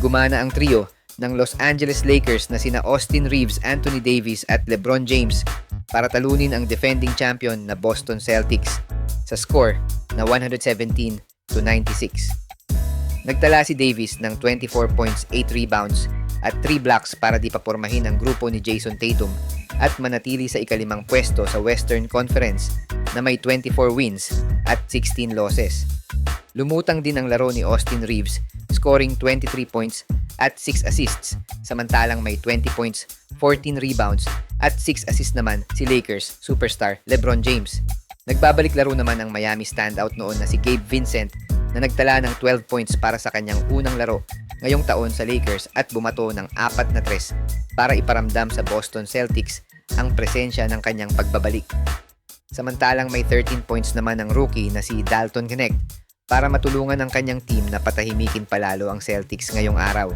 gumana ang trio ng Los Angeles Lakers na sina Austin Reeves, Anthony Davis at LeBron James para talunin ang defending champion na Boston Celtics sa score na 117 to 96. Nagtala si Davis ng 24 points, 8 rebounds at 3 blocks para di papormahin ang grupo ni Jason Tatum at manatili sa ikalimang pwesto sa Western Conference na may 24 wins at 16 losses. Lumutang din ang laro ni Austin Reeves, scoring 23 points at 6 assists, samantalang may 20 points, 14 rebounds at 6 assists naman si Lakers superstar LeBron James. Nagbabalik laro naman ang Miami standout noon na si Gabe Vincent na nagtala ng 12 points para sa kanyang unang laro ngayong taon sa Lakers at bumato ng apat na tres para iparamdam sa Boston Celtics ang presensya ng kanyang pagbabalik. Samantalang may 13 points naman ang rookie na si Dalton Connect para matulungan ang kanyang team na patahimikin palalo ang Celtics ngayong araw.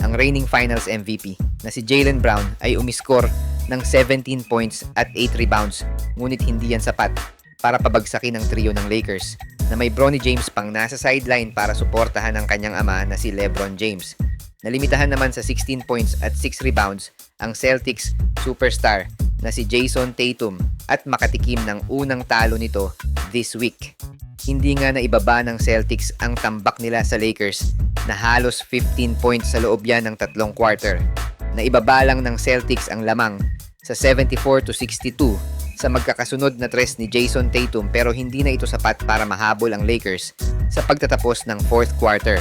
Ang reigning finals MVP na si Jalen Brown ay umiskor ng 17 points at 8 rebounds ngunit hindi yan sapat para pabagsakin ang trio ng Lakers na may Bronny James pang nasa sideline para suportahan ang kanyang ama na si LeBron James. Nalimitahan naman sa 16 points at 6 rebounds ang Celtics superstar na si Jason Tatum at makatikim ng unang talo nito this week. Hindi nga na ibaba ng Celtics ang tambak nila sa Lakers na halos 15 points sa loob yan ng tatlong quarter. Na ibaba lang ng Celtics ang lamang sa 74 to 62 sa magkakasunod na tres ni Jason Tatum pero hindi na ito sapat para mahabol ang Lakers sa pagtatapos ng fourth quarter.